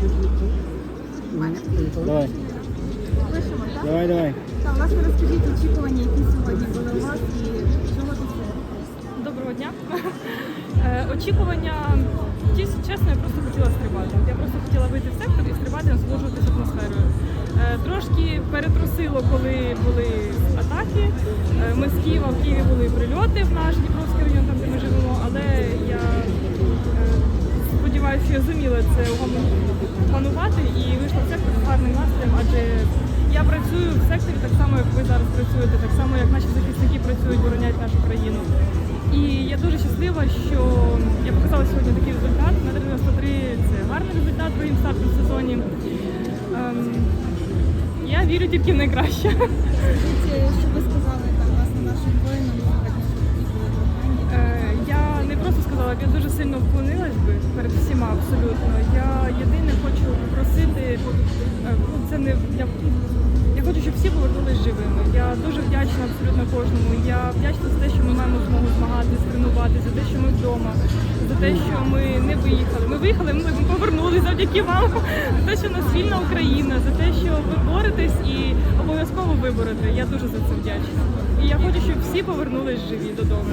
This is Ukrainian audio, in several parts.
Давай, Пишемо, так? давай, давай. Так, власне, розкажіть очікування, які сьогодні були у вас і чого тут було? Доброго дня. Е, Очікування, ті- чесно, я просто хотіла стрибати. Я просто хотіла вийти в сектор і стрибати, насолоджуватися атмосферою. Е, Трошки перетрусило, коли були атаки. Е, Ми з Києва, в Києві були прильоти в наш Дніпровський район, там де це опанувати і вийшла в сектор з гарним настроєм, адже я працюю в секторі так само, як ви зараз працюєте, так само, як наші захисники працюють, боронять нашу країну. І я дуже щаслива, що я показала сьогодні такий результат. На 93 це гарний результат своїм стартом в сезоні. Ем, я вірю тільки в найкраще. Скажіть, що дуже сильно вклонилась би перед всіма абсолютно. Я єдине хочу попросити, е, ну це не я, я хочу, щоб всі повернулись живими. Я дуже вдячна абсолютно кожному. Я вдячна за те, що ми маємо змогу змагатися, тренуватися, за те, що ми вдома, за те, що ми не виїхали. Ми виїхали, ми повернулися завдяки вам. За те, що у нас вільна Україна, за те, що ви боретесь і виборете. Я дуже за це вдячна. І я хочу, щоб всі повернулись живі додому.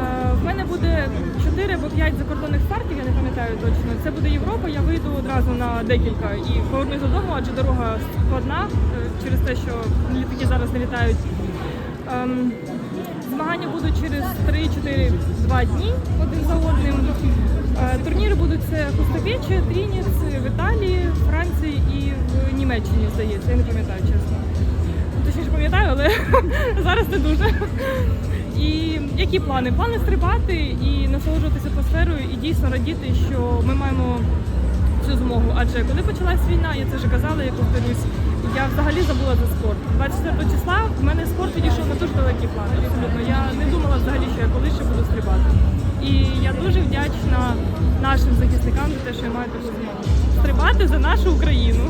Е, В мене буде 4 або 5 закордонних стартів, я не пам'ятаю точно. Це буде Європа, я вийду одразу на декілька і повернусь додому, адже дорога складна е, через те, що літаки зараз не літають. Змагання будуть через 3-4-2 дні один за одним. Е, Турніри будуть це Хустовіче, Трініц в Італії, Франції і в Німеччині, здається. Я не пам'ятаю чесно. Точніше пам'ятаю, але зараз не дуже. І які плани? Плани стрибати і насолоджуватися атмосферою, і дійсно радіти, що ми маємо цю змогу. Адже коли почалась війна, я це вже казала, я повторюсь, я взагалі забула за спорт. 24 числа в мене спорт відійшов на дуже далекі плани. Абсолютно. Я не думала взагалі, що я колись ще буду стрибати. І я дуже вдячна нашим захисникам за те, що я маю таку змогу. Стрибати за нашу Україну.